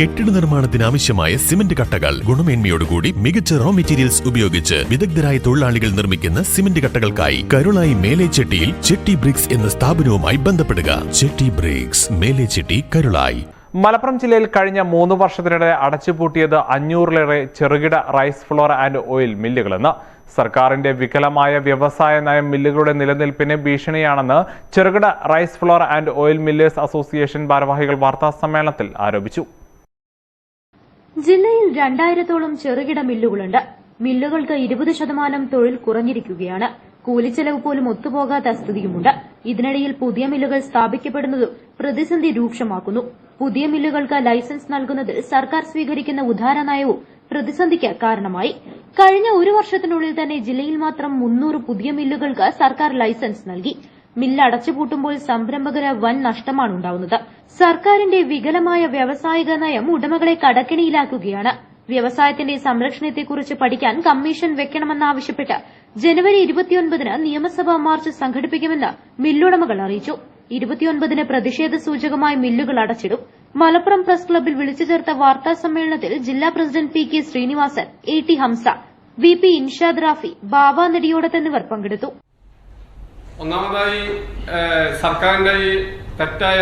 കെട്ടിട നിർമ്മാണത്തിന് ആവശ്യമായ സിമന്റ് കട്ടകൾ. ഗുണമേന്മയോടുകൂടി മികച്ച റോ മെറ്റീരിയൽസ് ഉപയോഗിച്ച് വിദഗ്ധരായ തൊഴിലാളികൾ നിർമ്മിക്കുന്ന സിമന്റ് കട്ടകൾക്കായി കരുളായി മേലേച്ചെട്ടിയിൽ ചെട്ടി ബ്രിക്സ് എന്ന സ്ഥാപനവുമായി ബന്ധപ്പെടുക. ചെട്ടി ബ്രിക്സ് മേലേച്ചെട്ടി കരുളായി. മലപ്പുറം ജില്ലയിൽ കഴിഞ്ഞ മൂന്ന് വർഷത്തിനിടെ അടച്ചുപൂട്ടിയത് അഞ്ഞൂറിലേറെ ചെറുകിട റൈസ് ഫ്ലോർ ആൻഡ് ഓയിൽ മില്ലുകളെന്ന് സർക്കാരിന്റെ വികലമായ വ്യവസായ നയം മില്ലുകളുടെ നിലനിൽപ്പിന് ഭീഷണിയാണെന്ന് ചെറുകിട rice flour and oil millers association ഭാരവാഹികൾ വാർത്താ സമ്മേളനത്തിൽ ആരോപിച്ചു. ജില്ലയിൽ രണ്ടായിരത്തോളം ചെറുകിട മില്ലുകളുണ്ട്. മില്ലുകൾക്ക് ഇരുപത് ശതമാനം തൊഴിൽ കുറഞ്ഞിരിക്കുകയാണ്. കൂലിച്ചെലവ് പോലും ഒത്തുപോകാത്ത സ്ഥിതിയുമുണ്ട്. ഇതിനിടയിൽ പുതിയ മില്ലുകൾ സ്ഥാപിക്കപ്പെടുന്നതും പ്രതിസന്ധി രൂക്ഷമാക്കുന്നു. പുതിയ മില്ലുകൾക്ക് ലൈസൻസ് നൽകുന്നതിൽ സർക്കാർ സ്വീകരിക്കുന്ന ഉദാര നയവും പ്രതിസന്ധിക്ക് കാരണമായി. കഴിഞ്ഞ ഒരു വർഷത്തിനുള്ളിൽ തന്നെ ജില്ലയിൽ മാത്രം മുന്നൂറ് പുതിയ മില്ലുകൾക്ക് സർക്കാർ ലൈസൻസ് നൽകി. മില്ല് അടച്ചുപൂട്ടുമ്പോൾ സംരംഭകര് വൻ നഷ്ടമാണ് ഉണ്ടാവുന്നത്. സർക്കാരിന്റെ വികലമായ വ്യവസായിക നയം ഉടമകളെ കടക്കിണിയിലാക്കുകയാണ്. വ്യവസായത്തിന്റെ സംരക്ഷണത്തെക്കുറിച്ച് പഠിക്കാൻ കമ്മീഷൻ വെക്കണമെന്നാവശ്യപ്പെട്ട് ജനുവരി ഇരുപത്തിയൊൻപതിന് നിയമസഭാ മാർച്ച് സംഘടിപ്പിക്കുമെന്ന് മില്ലുടമകൾ അറിയിച്ചു. ഇരുപത്തിയൊൻപതിന് പ്രതിഷേധ സൂചകമായി മില്ലുകൾ അടച്ചിടും. മലപ്പുറം പ്രസ് ക്ലബ്ബിൽ വിളിച്ചു ചേർത്ത വാർത്താ സമ്മേളനത്തിൽ ജില്ലാ president P K Sreenivasan A T Hamsa V P Inshad Rafi Baba Nediyodath എന്നിവർ പങ്കെടുത്തു. ഒന്നാമതായി സർക്കാരിന്റെ ഈ തെറ്റായ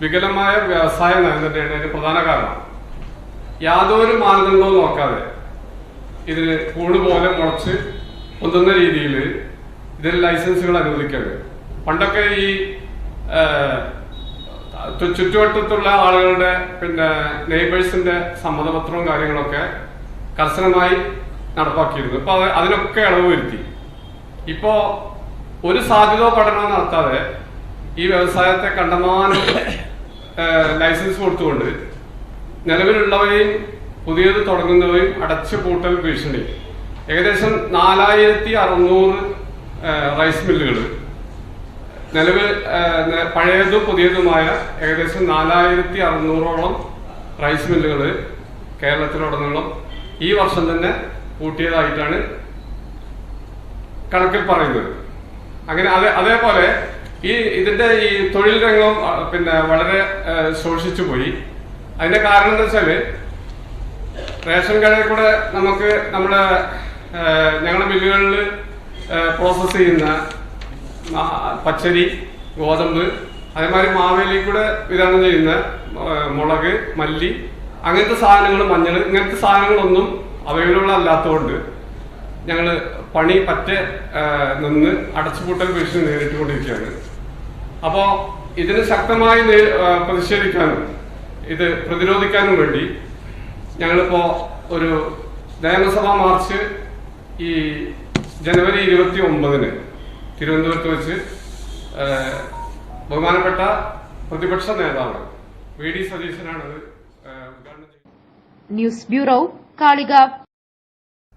വികലമായ വ്യവസായ നയം തന്നെയാണ് അതിന് പ്രധാന കാരണം. യാതൊരു മാനദണ്ഡവും നോക്കാതെ ഇതിന് കൂട് പോലെ മുളച്ച് പൊന്തുന്ന രീതിയിൽ ഇതിൽ ലൈസൻസുകൾ അനുവദിക്കരുത്. പണ്ടൊക്കെ ഈ ചുറ്റുവട്ടത്തുള്ള ആളുകളുടെ പിന്നെ നെയ്ബേഴ്സിന്റെ സമ്മതപത്രവും കാര്യങ്ങളൊക്കെ കർശനമായി നടപ്പാക്കിയിരുന്നു. ഇപ്പൊ അത് അതിനൊക്കെ ഇളവ് വരുത്തി. ഇപ്പോ ഒരു സാധ്യതോ പഠനവും നടത്താതെ ഈ വ്യവസായത്തെ കണ്ടമാനം ലൈസൻസ് കൊടുത്തുകൊണ്ട് നിലവിലുള്ളവയും പുതിയത് തുടങ്ങുന്നവയും അടച്ചു പൂട്ടൽ ഭീഷണി. ഏകദേശം നാലായിരത്തി അറുന്നൂറ് റൈസ് മില്ലുകൾ. നിലവിൽ പഴയതും പുതിയതുമായ ഏകദേശം നാലായിരത്തി അറുന്നൂറോളം റൈസ് മില്ലുകൾ കേരളത്തിലുടനീളം ഈ വർഷം തന്നെ പൂട്ടിയതായിട്ടാണ് കണക്കിൽ പറയുന്നത്. അങ്ങനെ അതെ അതേപോലെ ഈ ഇതിന്റെ ഈ തൊഴിൽ രംഗം പിന്നെ വളരെ ശോഷിച്ചു പോയി. അതിന്റെ കാരണം എന്താ വെച്ചാൽ റേഷൻ കടയിൽ കൂടെ നമുക്ക് നമ്മുടെ ഞങ്ങളുടെ മില്ലുകളിൽ പ്രോസസ് ചെയ്യുന്ന പച്ചരി ഗോതമ്പ് അതേമാതിരി മാവേലി കൂടെ വിതരണം ചെയ്യുന്ന മുളക് മല്ലി അങ്ങനത്തെ സാധനങ്ങൾ മഞ്ഞൾ ഇങ്ങനത്തെ സാധനങ്ങളൊന്നും അവൈലബിൾ അല്ലാത്തതുകൊണ്ട് ഞങ്ങൾ പണി പറ്റെ നിന്ന് അടച്ചുപൂട്ടൽ ഭീഷണി നേരിട്ടുകൊണ്ടിരിക്കുകയാണ്. അപ്പോ ഇതിന് ശക്തമായി പ്രതിഷേധിക്കാനും ഇത് പ്രതിരോധിക്കാനും വേണ്ടി ഞങ്ങളിപ്പോ ഒരു നിയമസഭാ മാർച്ച് ഈ ജനുവരി ഇരുപത്തി ഒമ്പതിന് തിരുവനന്തപുരത്ത് വെച്ച് ബഹുമാനപ്പെട്ട പ്രതിപക്ഷ നേതാവ് V D സതീശനാണ് news bureau Kalika